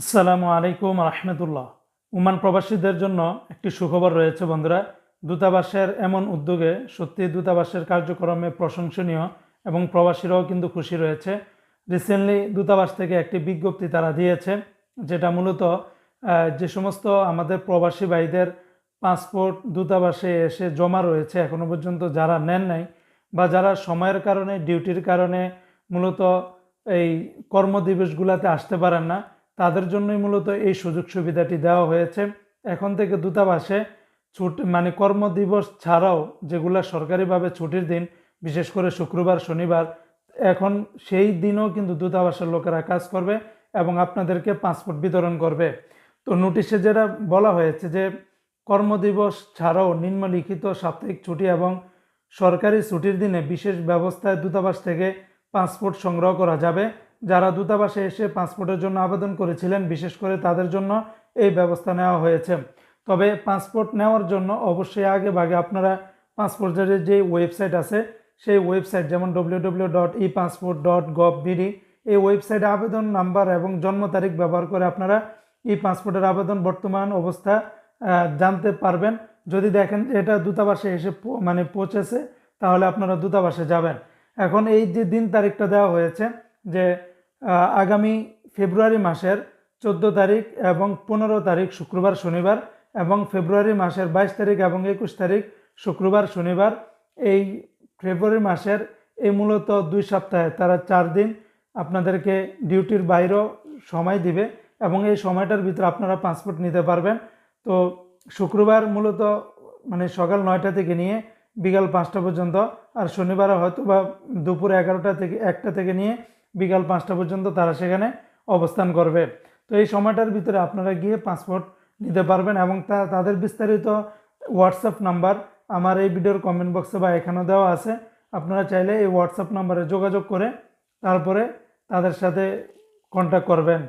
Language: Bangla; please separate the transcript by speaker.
Speaker 1: আসসালামু আলাইকুম রহমতুল্লাহ। উমান প্রবাসীদের জন্য একটি সুখবর রয়েছে বন্ধুরা। দূতাবাসের এমন উদ্যোগে সত্যি দূতাবাসের কার্যক্রমে প্রশংসনীয় এবং প্রবাসীরাও কিন্তু খুশি রয়েছে। রিসেন্টলি দূতাবাস থেকে একটি বিজ্ঞপ্তি তারা দিয়েছে, যেটা মূলত যে সমস্ত আমাদের প্রবাসী ভাইদের পাসপোর্ট দূতাবাসে এসে জমা রয়েছে এখনও পর্যন্ত যারা নেন নাই বা যারা সময়ের কারণে, ডিউটির কারণে মূলত এই কর্মদিবসগুলোতে আসতে পারেন না তাদের জন্যই মূলত এই সুযোগ সুবিধাটি দেওয়া হয়েছে। এখন থেকে দূতাবাসে ছুট মানে কর্মদিবস ছাড়াও যেগুলো সরকারিভাবে ছুটির দিন, বিশেষ করে শুক্রবার, শনিবার, এখন সেই দিনও কিন্তু দূতাবাসের লোকেরা কাজ করবে এবং আপনাদেরকে পাসপোর্ট বিতরণ করবে। তো নোটিশে যেটা বলা হয়েছে যে কর্মদিবস ছাড়াও নিম্নলিখিত সাপ্তাহিক ছুটি এবং সরকারি ছুটির দিনে বিশেষ ব্যবস্থায় দূতাবাস থেকে পাসপোর্ট সংগ্রহ করা যাবে। যারা দূতাবাসে এসে পাসপোর্টের জন্য আবেদন করেছিলেন, বিশেষ করে তাদের জন্য এই ব্যবস্থা নেওয়া হয়েছে। তবে পাসপোর্ট নেওয়ার জন্য অবশ্যই আগে ভাগে আপনারা পাসপোর্টের যে ওয়েবসাইট আছে, সেই ওয়েবসাইট যেমন W dot E passport dot gov এই ওয়েবসাইটে আবেদন নাম্বার এবং জন্ম তারিখ ব্যবহার করে আপনারা ই পাসপোর্টের আবেদন বর্তমান অবস্থা জানতে পারবেন। যদি দেখেন এটা দূতাবাসে এসে মানে পৌঁছেছে, তাহলে আপনারা দূতাবাসে যাবেন। এখন এই যে দিন তারিখটা দেওয়া হয়েছে, যে আগামী ফেব্রুয়ারি মাসের চোদ্দ তারিখ এবং পনেরো তারিখ শুক্রবার শনিবার এবং ফেব্রুয়ারি মাসের বাইশ তারিখ এবং একুশ তারিখ শুক্রবার শনিবার। এই ফেব্রুয়ারি মাসের এই মূলত দুই সপ্তাহে, তারা চার দিন আপনাদেরকে ডিউটির বাইরেও সময় দিবে এবং এই সময়টার ভিতরে আপনারা পাসপোর্ট নিতে পারবেন। তো শুক্রবার মূলত মানে সকাল নয়টা থেকে নিয়ে বিকাল পাঁচটা পর্যন্ত আর শনিবারে হয়তো বা দুপুর এগারোটা থেকে একটা থেকে নিয়ে বিকাল পাঁচটা পর্যন্ত তারা সেখানে অবস্থান করবে। তো এই সময়টার ভিতরে আপনারা গিয়ে পাসপোর্ট নিতে পারবেন এবং তা, তাদের বিস্তারিত হোয়াটসঅ্যাপ নাম্বার আমার এই ভিডিওর কমেন্ট বক্সে বা এখানেও দেওয়া আছে। আপনারা চাইলে এই হোয়াটসঅ্যাপ নাম্বারে যোগাযোগ করে তারপরে তাদের সাথে কন্ট্যাক্ট করবেন।